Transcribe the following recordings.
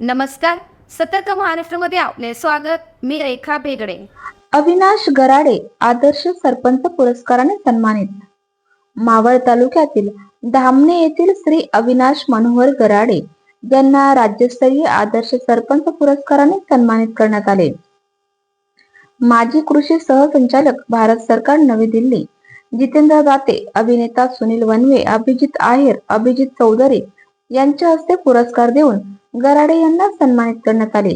नमस्कार. सतर्क महाराष्ट्रामध्ये आपले स्वागत. मी रेखा बेगडे अविनाश गराडे आदर्श सरपंच पुरस्काराने सन्मानित. मावळ तालुक्यातील धामणे येथील श्री अविनाश मनोहर गराडे यांना राज्यस्तरीय आदर्श सरपंच पुरस्काराने सन्मानित करण्यात आले. माजी कृषी सहसंचालक भारत सरकार नवी दिल्ली जितेंद्र दाते अभिनेता सुनील वनवे अभिजित आहेर अभिजित चौधरी यांच्या हस्ते पुरस्कार देऊन गराडे यांना सन्मानित करण्यात आले.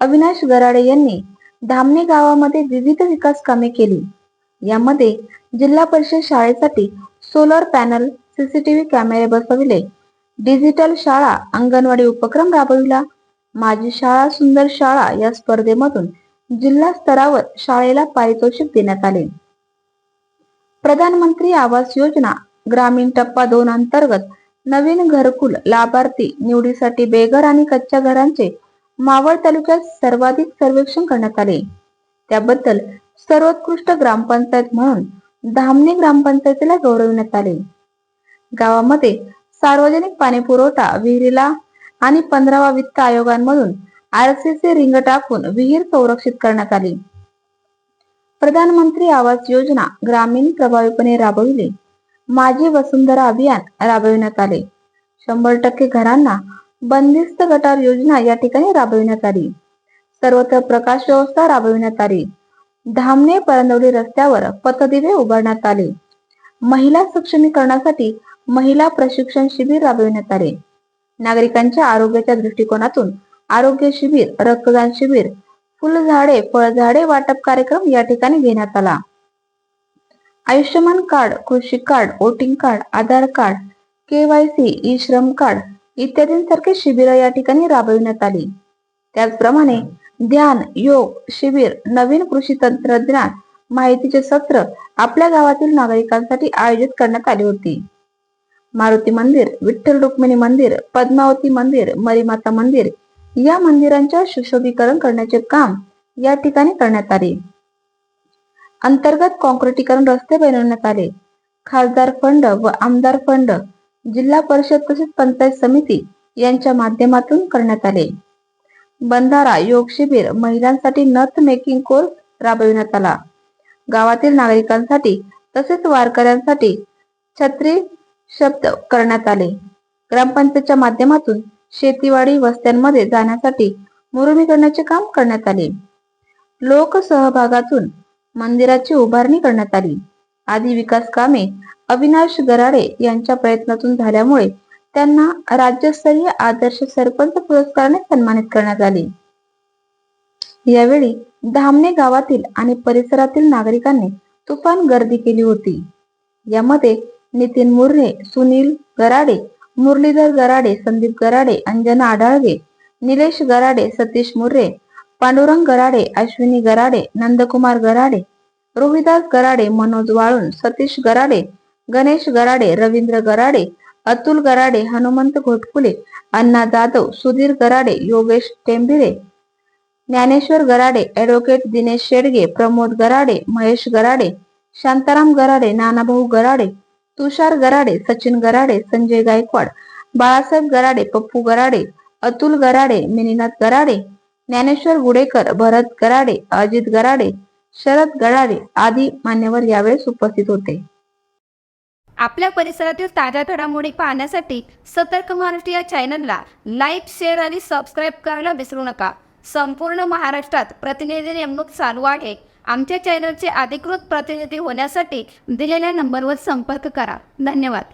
अविनाश गराडे यांनी धामणे गावामध्ये विविध विकास कामे केली. यामध्ये जिल्हा परिषद शाळेसाठी सोलर पॅनल सीसीटीव्ही कॅमेरे बसविले. डिजिटल शाळा अंगणवाडी उपक्रम राबविला. माझी शाळा सुंदर शाळा या स्पर्धेमधून जिल्हा स्तरावर शाळेला पारितोषिक देण्यात आले. प्रधानमंत्री आवास योजना ग्रामीण टप्पा दोन अंतर्गत नवीन घरकुल लाभार्थी निवडीसाठी बेघर आणि कच्च्या घरांचे मावळ तालुक्यात सर्वाधिक सर्वेक्षण करण्यात आले. त्याबद्दल सर्वोत्कृष्ट ग्रामपंचायत म्हणून धामणी ग्रामपंचायतीला गौरविण्यात आले. गावामध्ये सार्वजनिक पाणी पुरवठा विहिरीला आणि पंधरावा वित्त आयोगांमधून आरसीसी रिंग टाकून विहीर संरक्षित करण्यात आली. प्रधानमंत्री आवास योजना ग्रामीण प्रभावीपणे राबविली. माझी वसुंधरा अभियान राबविण्यात आले. शंभर टक्के घरांना बंदिस्त गटार योजना या ठिकाणी राबविण्यात आली. सर्वत्र प्रकाश व्यवस्था राबविण्यात आली. धामणे परंदवली रस्त्यावर पथदिवे उभारण्यात आले. महिला सक्षमीकरणासाठी महिला प्रशिक्षण शिबिर राबविण्यात आले. नागरिकांच्या आरोग्याच्या दृष्टिकोनातून आरोग्य शिबिर रक्तदान शिबिर फुलझाडे फळझाडे वाटप कार्यक्रम या ठिकाणी घेण्यात आला. आयुष्यमान कार्ड कृषी card voting card Aadhaar card KYC e Shram card इत्यादींसारखे शिबिर या ठिकाणी राबविण्यात आली. त्याचप्रमाणे ध्यान योग शिबिर नवीन कृषी तंत्रज्ञान माहितीचे सत्र आपल्या गावातील नागरिकांसाठी आयोजित करण्यात आली होती. मारुती मंदिर विठ्ठल रुक्मिणी मंदिर पद्मावती मंदिर मरीमाता मंदिर या मंदिरांच्या सुशोभीकरण करण्याचे काम या ठिकाणी करण्यात आले. अंतर्गत काँक्रिटीकरण रस्ते बनवण्यात आले. खासदार फंड व आमदार फंड जिल्हा परिषद तसेच पंचायत समिती यांच्या माध्यमातून करण्यात आले. बंधारा योग शिबिर महिलांसाठी नथ मेकिंग कोर्स राबविण्यात आला. गावातील नागरिकांसाठी तसेच वारकऱ्यांसाठी छत्री शब्द करण्यात आले. ग्रामपंचायतच्या माध्यमातून शेतीवाडी वस्त्यांमध्ये जाण्यासाठी मुरुमीकरणाचे काम करण्यात आले. लोकसहभागातून मंदिराची उभारणी करण्यात आली. आदी विकास कामे अविनाश गराडे यांच्या प्रयत्नातून झाल्यामुळे त्यांना राज्यस्तरीय आदर्श सरपंच पुरस्काराने सन्मानित करण्यात आले. यावेळी धामणे गावातील आणि परिसरातील नागरिकांनी तुफान गर्दी केली होती. यामध्ये नितीन मुर्रे सुनील गराडे मुरलीधर गराडे संदीप गराडे अंजना आढाळगे निलेश गराडे सतीश मुर्रे पांडुरंग गराडे अश्विनी गराडे नंदकुमार गराडे रोहिदास गराडे मनोज वाळून सतीश गराडे गणेश गराडे रवींद्र गराडे अतुल गराडे हनुमंत घोटकुले अण्णा जाधव सुधीर गराडे योगेश टेंभिरे ज्ञानेश्वर गराडे ऍडव्होकेट दिनेश शेडगे प्रमोद गराडे महेश गराडे शांताराम गराडे नानाभाऊ गराडे तुषार गराडे सचिन गराडे संजय गायकवाड बाळासाहेब गराडे पप्पू गराडे अतुल गराडे मिनीनाथ गराडे ज्ञानेश्वर गुडेकर भरत गराडे अजित गराडे शरद गराडे आदी मान्यवर यावेळेस उपस्थित होते. आपल्या परिसरातील ताज्या घडामोडी पाहण्यासाठी सतर्क महाराष्ट्र या चॅनलला लाईक शेअर आणि सबस्क्राईब करायला विसरू नका. संपूर्ण महाराष्ट्रात प्रतिनिधी नेमणूक चालू आहे. आमच्या चॅनलचे अधिकृत प्रतिनिधी होण्यासाठी दिलेल्या नंबरवर संपर्क करा. धन्यवाद.